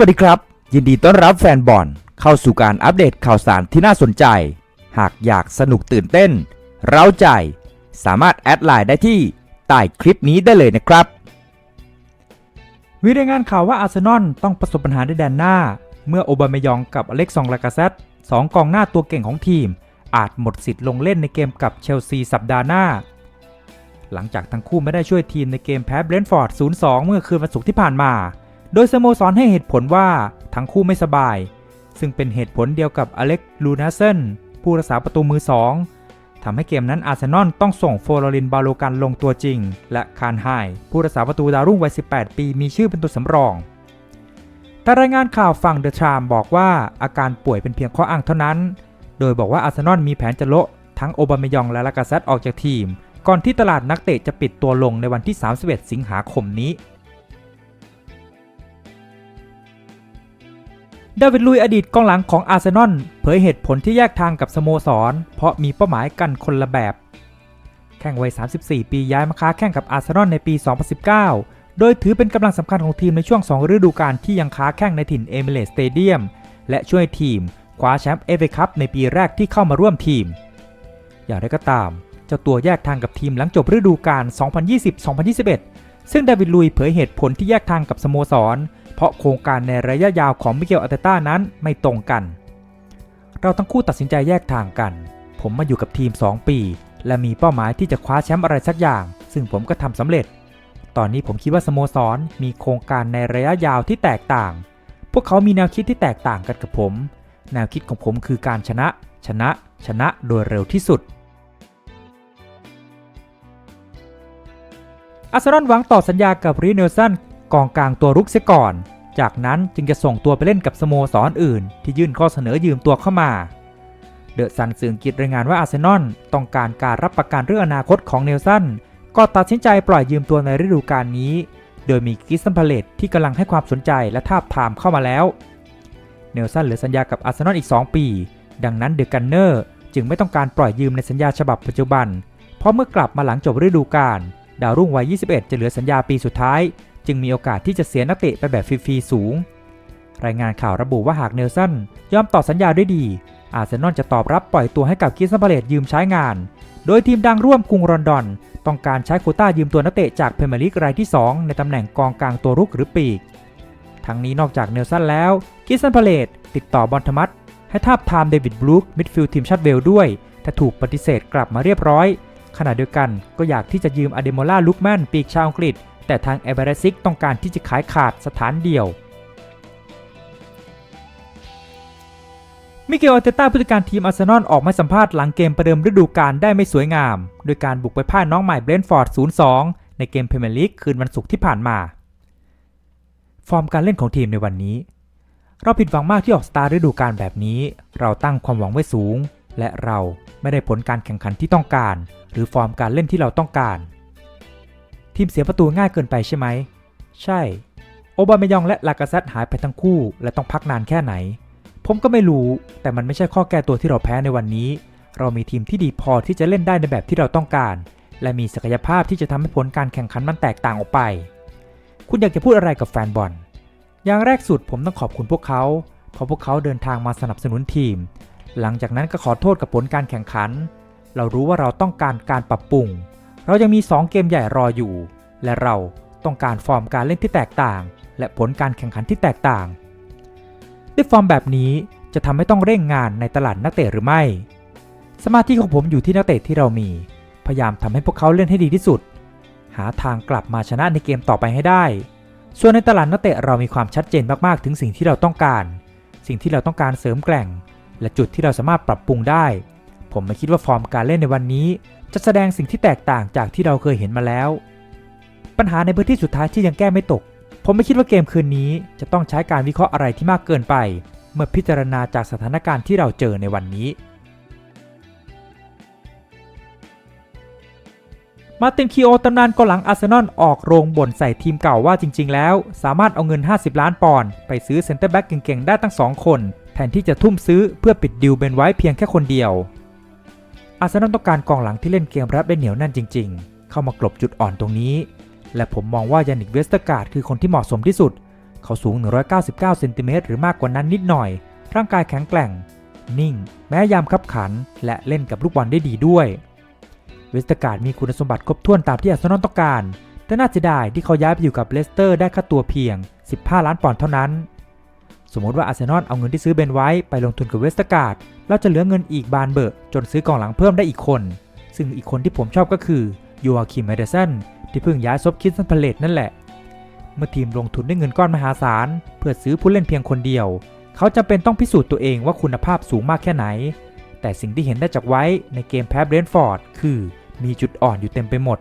วัสดีครับ ยินดีต้อนรับแฟนบอลเข้าสู่การอัปเดตข่าวสารที่น่าสนใจ หากอยากสนุกตื่นเต้น เร้าใจ สามารถแอดไลน์ได้ที่ใต้คลิปนี้ได้เลยนะครับมีรายงานข่าวว่าอาร์เซนอลต้องประสบปัญหาในแดนหน้า เมื่อโอบามายองกับอเล็กซองลากาเซตสองกองหน้าตัวเก่งของทีม อาจหมดสิทธิ์ลงเล่นในเกมกับเชลซีสัปดาห์หน้า หลังจากทั้งคู่ไม่ได้ช่วยทีมในเกมแพ้เบรนท์ฟอร์ด 0-2 เมื่อคืนวันศุกร์ที่ผ่านมา โดยสโมสรให้เหตุผลว่าทั้งคู่ไม่สบาย ซึ่งเป็นเหตุผลเดียวกับอเล็กลูนาเซนผู้รักษาประตูมือสองทำให้เกมนั้นอาร์เซนอลต้องส่งโฟลอรินบาโลกันลงตัวจริง และคานไฮผู้รักษาประตูดาวรุ่งวัย 18 ปีมีชื่อเป็นตัวสำรอง แต่รายงานข่าวฝั่งเดอะทรามบอกว่าอาการป่วยเป็นเพียงข้ออ้างเท่านั้น โดยบอกว่าอาร์เซนอลมีแผนจะโละทั้งโอบามยองและลากาเซตออกจากทีม ก่อนที่ตลาดนักเตะจะปิดตัวลงในวันที่ 31 สิงหาคมนี้ ดาวิดลุยอดีตกองหลังของอาร์เซนอลเผยเหตุผลที่แยกทางกับสโมสร เพราะมีเป้าหมายกันคนละแบบ แข่งวัย 34 ปีย้ายมาค้าแข่งกับอาร์เซนอลในปี 2019 โดยถือเป็นกำลังสำคัญของทีมในช่วง 2 ฤดูกาลที่ยังค้าแข่งในถิ่นเอมิเรตสเตเดียมและช่วยทีมคว้าแชมป์เอฟเอคัพในปีแรกที่เข้ามาร่วมทีม อย่างไรก็ตาม เจ้าตัวแยกทางกับทีมหลังจบฤดูกาล 2020-2021 ซึ่งดาวิดลุยเผยเหตุผลที่แยกทางกับสโมสร เพราะโครงการในระยะยาวของมิเกลอาร์เตต้านั้นไม่ตรงกัน เราทั้งคู่ตัดสินใจแยกทางกัน ผมมาอยู่กับทีม 2 ปี และมีเป้าหมายที่จะคว้าแชมป์อะไรสักอย่าง ซึ่งผมก็ทำสำเร็จ ตอนนี้ผมคิดว่าสโมสรมีโครงการในระยะยาวที่แตกต่าง พวกเขามีแนวคิดที่แตกต่างกันกับผม แนวคิดของผมคือการชนะ ชนะ ชนะโดยเร็วที่สุด อาร์เซนอลหวังต่อสัญญากับรีเนลสันกองกลางตัวรุกเสียก่อน จากนั้นจึงจะส่งตัวไปเล่นกับสโมสรออื่น ที่ยื่นข้อเสนอยืมตัวเข้ามา เดอะซันสื่ออังกฤษรายงานว่าอาร์เซนอลต้องการการรับประกันเรื่องอนาคตของเนลสันก็ตัดสินใจปล่อยยืมตัวในฤดูกาลนี้ โดยมีกิสตันพาเลตที่กำลังให้ความสนใจและทาบทามเข้ามาแล้ว เนลสันเหลือสัญญากับอาร์เซนอลอีก 2 ปี ดังนั้นเดอะกันเนอร์จึงไม่ต้องการปล่อยยืมในสัญญาฉบับปัจจุบัน เพราะเมื่อกลับมาหลังจบฤดูกาล ดาวรุ่งวัย 21 จะเหลือสัญญาปีสุดท้าย จึงมีโอกาสที่จะเสียนักเตะไปแบบฟรีๆสูง รายงานข่าวระบุว่าหากเนลสันยอมต่อสัญญาด้วยดี อาร์เซนอลจะตอบรับปล่อยตัวให้กับกิสตันพาเลตยืมใช้งาน โดยทีมดังร่วมกรุงลอนดอน ต้องการใช้โคต้ายืมตัวนักเตะจากเพรเมียร์ลีกรายที่ 2 ในตำแหน่งกองกลางตัวรุกหรือปีก ทั้งนี้นอกจากเนลสันแล้วกิสตันพาเลตติดต่อบอลธมัสให้ทาบทามเดวิดบลูคมิดฟิลด์ทีมชาติเวลด้วย แต่ถูกปฏิเสธกลับมาเรียบร้อย ขณะเดียวกันก็อยากที่จะยืมอเดโมล่าลุกแมนปีกชาวอังกฤษ แต่ทางเอเบรซิกต้องการที่จะขายขาดสถานเดียว มิเกลอาเตต้าผู้จัดการทีมอาร์เซนอลออกมาสัมภาษณ์หลังเกมประเดิมฤดูกาลได้ไม่สวยงาม โดยการบุกไปพ่ายน้องใหม่เบรนฟอร์ด 0-2 ในเกมพรีเมียร์ลีกคืนวันศุกร์ที่ผ่านมา ฟอร์มการเล่นของทีมในวันนี้ เราผิดหวังมากที่ออกสตาร์ฤดูกาลแบบนี้ เราตั้งความหวังไว้สูง และเราไม่ได้ผลการแข่งขันที่ต้องการ หรือฟอร์มการเล่นที่เราต้องการ ทีมเสียประตูง่ายเกินไปใช่ไหม ใช่ โอบามายองและลากาเซตหายไปทั้งคู่ และต้องพักนานแค่ไหน ผมก็ไม่รู้ แต่มันไม่ใช่ข้อแก้ตัวที่เราแพ้ในวันนี้ เรามีทีมที่ดีพอที่จะเล่นได้ในแบบที่เราต้องการ และมีศักยภาพที่จะทำให้ผลการแข่งขันมันแตกต่างออกไป คุณอยากจะพูดอะไรกับแฟนบอลอย่างแรกสุดผมต้องขอบคุณพวกเขา เพราะพวกเขาเดินทางมาสนับสนุนทีม หลังจากนั้นก็ขอโทษกับผลการแข่งขัน เรารู้ว่าเราต้องการการปรับปรุง เรายังมี 2 เกมใหญ่รออยู่ และเราต้องการฟอร์มการเล่นที่แตกต่าง และผลการแข่งขันที่แตกต่าง ด้วยฟอร์มแบบนี้จะทำให้ต้องเร่งงานในตลาดนักเตะหรือไม่ สมาธิของผมอยู่ที่นักเตะที่เรามี พยายามทำให้พวกเขาเล่นให้ดีที่สุด หาทางกลับมาชนะในเกมต่อไปให้ได้ ส่วนในตลาดนักเตะเรามีความชัดเจนมากๆ ถึงสิ่งที่เราต้องการ สิ่งที่เราต้องการเสริมแกร่ง และจุดที่เราสามารถปรับปรุงได้ ผมไม่คิดว่าฟอร์มการเล่นในวันนี้ จะแสดงสิ่งที่แตกต่างจากที่เราเคยเห็นมาแล้ว ปัญหาในพื้นที่สุดท้ายที่ยังแก้ไม่ตก ผมไม่คิดว่าเกมคืนนี้ จะต้องใช้การวิเคราะห์อะไรที่มากเกินไป เมื่อพิจารณาจากสถานการณ์ที่เราเจอในวันนี้ มาตินคีโอตำนานกองหลังอาร์เซนอลออกโรงบ่นใส่ทีมเก่าว่าจริง ๆ แล้ว สามารถเอาเงิน 50 ล้านปอนด์ไปซื้อเซ็นเตอร์แบ็กเก่งๆได้ตั้ง 2 คนแทนที่จะทุ่มซื้อเพื่อปิดดิวเบนไว้เพียงแค่คนเดียว อาร์เซนอลต้องการกองหลังที่เล่นเกมรับได้เหนียวแน่นจริง ๆ เข้ามากลบจุดอ่อนตรงนี้ และผมมองว่ายานิกเวสเตอร์การ์ดคือคนที่เหมาะสมที่สุด เขาสูง 199เซนติเมตรหรือมากกว่านั้นนิดหน่อย ร่างกายแข็งแกร่ง นิ่ง แม้ยามคับขัน และเล่นกับลูกบอลได้ดีด้วย เวสต์การ์ดมีคุณสมบัติครบถ้วนตามที่อาร์เซนอลต้องการแต่น่าเสียดายที่เขาย้ายไปอยู่กับเลสเตอร์ได้ค่าตัวเพียง 15 ล้านปอนด์เท่านั้น สมมติว่าอาร์เซนอลเอาเงินที่ซื้อเบนไว้ไปลงทุนกับเวสต์การ์ดแล้วจะเหลือเงินอีกบานเบอะจนซื้อกองหลังเพิ่มได้อีกคน ซึ่งอีกคนที่ผมชอบก็คือยูอาคิมเมเดสันที่เพิ่งย้ายซบคิดสันพาเลตนั่นแหละ เมื่อทีมลงทุนด้วยเงินก้อนมหาศาล เพื่อซื้อผู้เล่นเพียงคนเดียว เขาจำเป็นต้องพิสูจน์ตัวเองว่าคุณภาพสูงมากแค่ไหน แต่สิ่งที่เห็นได้จากไว้ในเกมแพ้เบรนฟอร์ดคือมีจุดอ่อนอยู่เต็มไปหมด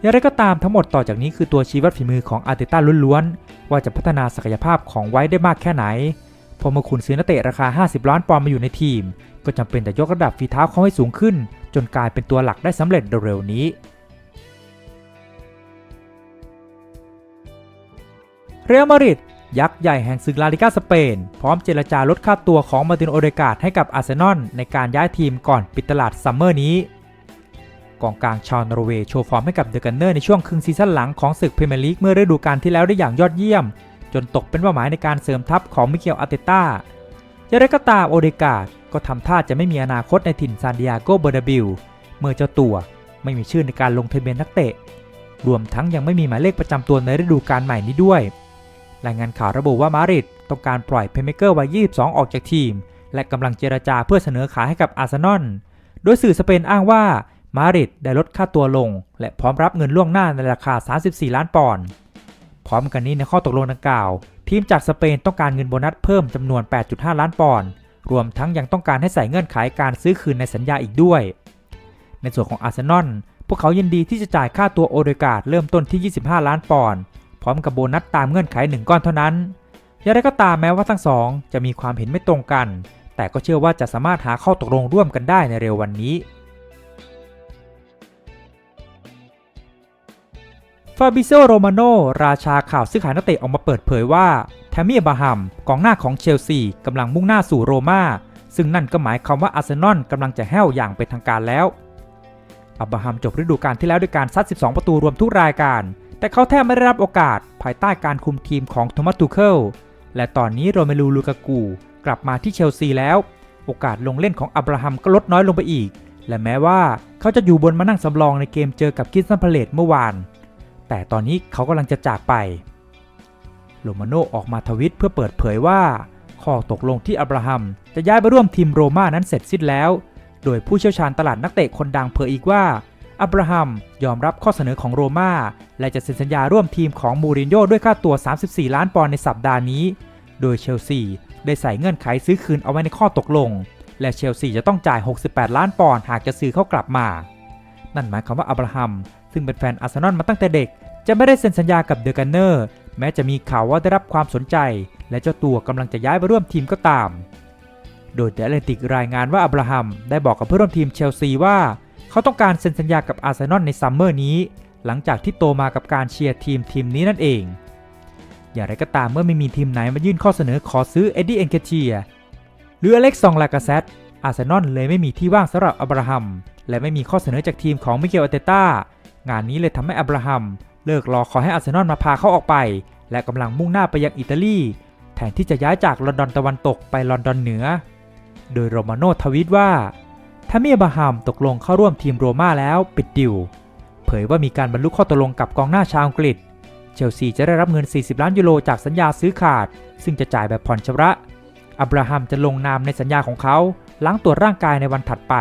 อย่างไรก็ตามทั้งหมดต่อจากนี้คือตัวชี้วัดฝีมือของอาร์เตต้าล้วนๆ ว่าจะพัฒนาศักยภาพของไว้ได้มากแค่ไหน พอมื่อคุณซื้อนักเตะราคา 50 ล้านปอนด์มาอยู่ในทีม ก็จำเป็นแต่ยกระดับฝีเท้าเขาให้สูงขึ้น จนกลายเป็นตัวหลักได้สำเร็จเร็วๆนี้ เรอัลมาดริดยักษ์ใหญ่แห่งศึกลาลิกาสเปน พร้อมเจรจาลดค่าตัวของมาตินโอเดกาดให้กับอาร์เซนอลในการย้ายทีมก่อนปิดตลาดซัมเมอร์นี้ กองกลางชาวนอร์เวย์โชว์ฟอร์มให้กับเดอะกันเนอร์ในช่วงครึ่งซีซั่นหลังของศึกพรีเมียร์ลีกเมื่อฤดูกาลที่แล้วได้อย่างยอดเยี่ยม จนตกเป็นเป้าหมายในการเสริมทัพของมิเกลอาร์เตต้าอย่างไรก็ตามโอเดกาดก็ทำท่าจะไม่มีอนาคตในถิ่นซานดิเอโกเบอร์นาบิลเมื่อเจ้าตัวไม่มีชื่อในการลงทะเบียนนักเตะ รวมทั้งยังไม่มีหมายเลขประจำตัวในฤดูกาลใหม่นี้ด้วย รายงานข่าวระบุว่ามาริดต้องการปล่อยเพเมเกอร์วัย 22 ออกจากทีม และกำลังเจรจาเพื่อเสนอขายให้กับอาร์เซนอล โดยสื่อสเปนอ้างว่า มาริดได้ลดค่าตัวลง และพร้อมรับเงินล่วงหน้าในราคา 34 ล้านปอนด์ พร้อมกันนี้ในข้อตกลงดังกล่าว ทีมจากสเปนต้องการเงินโบนัสเพิ่มจำนวน 8.5 ล้านปอนด์ รวมทั้งยังต้องการให้ใส่เงื่อนไขการซื้อคืนในสัญญาอีกด้วย ในส่วนของอาร์เซนอล พวกเขายินดีที่จะจ่ายค่าตัวโอเดกาดเริ่มต้นที่ 25 ล้านปอนด์ พร้อมกับโบนัสตามเงื่อนไขหนึ่งก้อนเท่านั้น อย่างไรก็ตามแม้ว่าทั้งสองจะมีความเห็นไม่ตรงกัน แต่ก็เชื่อว่าจะสามารถหาข้อตกลงร่วมกันได้ในเร็ววันนี้ ฟาบิโซโรมาโนราชาข่าวซื้อขายนักเตะออกมาเปิดเผยว่าแทมมี่บาฮัมกองหน้าของเชลซีกำลังมุ่งหน้าสู่โรมาซึ่งนั่นก็หมายความว่าอาร์เซนอลกำลังจะแห้วอย่างเป็นทางการแล้วอับราฮัมจบฤดูกาลที่แล้วด้วยการซัด 12 ประตูรวมทุกรายการ แต่เขาแทบไม่ได้รับโอกาสภายใต้การคุมทีมของโทมัสตูเคิลและตอนนี้โรเมลูลูกากูกลับมาที่เชลซีแล้ว โอกาสลงเล่นของอับราฮัมก็ลดน้อยลงไปอีก และแม้ว่าเขาจะอยู่บนมานั่งสำรองในเกมเจอกับกิสซันพาเลตเมื่อวาน แต่ตอนนี้เขากำลังจะจากไป โรมาโนออกมาทวิตเพื่อเปิดเผยว่า ข้อตกลงที่อับราฮัมจะย้ายไปร่วมทีมโรม่านั้นเสร็จสิ้นแล้ว โดยผู้เชี่ยวชาญตลาดนักเตะคนดังเผยอีกว่า อับราฮัมยอมรับข้อเสนอของโรม่าและจะเซ็นสัญญาร่วมทีมของมูรินโญ่ด้วยค่าตัว 34 ล้านปอนด์ในสัปดาห์นี้ โดยเชลซีได้ใส่เงื่อนไขซื้อคืนเอาไว้ในข้อตกลง และเชลซีจะต้องจ่าย 68 ล้านปอนด์หากจะซื้อเข้ากลับมา นั่นหมายความว่าอับราฮัม ซึ่งเป็นแฟนอาร์เซนอลมาตั้งแต่เด็ก จะไม่ได้เซ็นสัญญากับเดอะกันเนอร์แม้จะมีข่าวว่าได้รับความสนใจ และเจ้าตัวกำลังจะย้ายไปร่วมทีมก็ตาม โดยเดอะแอตเลติกรายงานว่าอับราฮัมได้บอกกับเพื่อนร่วมทีมเชลซีว่า เขาต้องการเซ็นสัญญากับอาร์เซนอลในซัมเมอร์นี้ หลังจากที่โตมากับการเชียร์ทีมทีมนี้นั่นเอง อย่างไรก็ตามเมื่อไม่มีทีมไหนมายื่นข้อเสนอขอซื้อเอ็ดดี้เอนเกเทียหรืออเล็กซองลากาเซตอาร์เซนอลเลยไม่มีที่ว่างสำหรับอับราฮัมและไม่มีข้อเสนอจากทีมของมิเกลอาเตต้า งานนี้เลยทำให้อับราฮัม เลิกรอขอให้อาร์เซนอลมาพาเขาออกไป และกำลังมุ่งหน้าไปยังอิตาลีแทนที่จะย้ายจากลอนดอนตะวันตกไปลอนดอนเหนือ โดยโรมาโนทวีตว่าถ้ามีอับราฮัมตกลงเข้าร่วมทีมโรม่าแล้วปิดดิว เผยว่ามีการบรรลุข้อตกลงกับกองหน้าชาวอังกฤษ เชลซีจะได้รับเงิน 40 ล้านยูโรจากสัญญาซื้อขาด ซึ่งจะจ่ายแบบผ่อนชำระอับราฮัมจะลงนามในสัญญาของเขา หลังตรวจร่างกายในวันถัดไป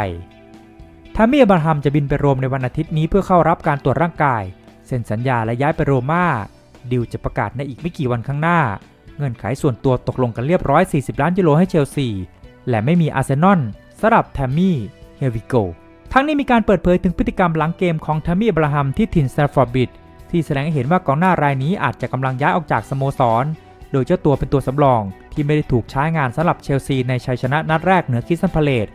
ทามีอับราฮัมจะบินไปโรมในวันอาทิตย์นี้เพื่อเข้ารับการตรวจร่างกาย เซ็นสัญญาและย้ายไปโรม่าดิวจะประกาศในอีกไม่กี่วันข้างหน้า เงื่อนไขส่วนตัวตกลงกันเรียบร้อย 40 ล้านยูโรให้เชลซี และไม่มีอาร์เซนอลสำหรับแทมมี่เฮวิโกทั้งนี้มีการเปิดเผยถึงพฤติกรรมหลังเกมของแทมมี่อับราฮัมที่ถิ่นสแตฟอร์ดบิดที่แสดงให้เห็นว่ากองหน้ารายนี้อาจจะกำลังย้ายออกจากสโมสร โดยเจ้าตัวเป็นตัวสำรอง ที่ไม่ได้ถูกใช้งานสำหรับเชลซีในชัยชนะนัดแรกเหนือคิสซันพาเลต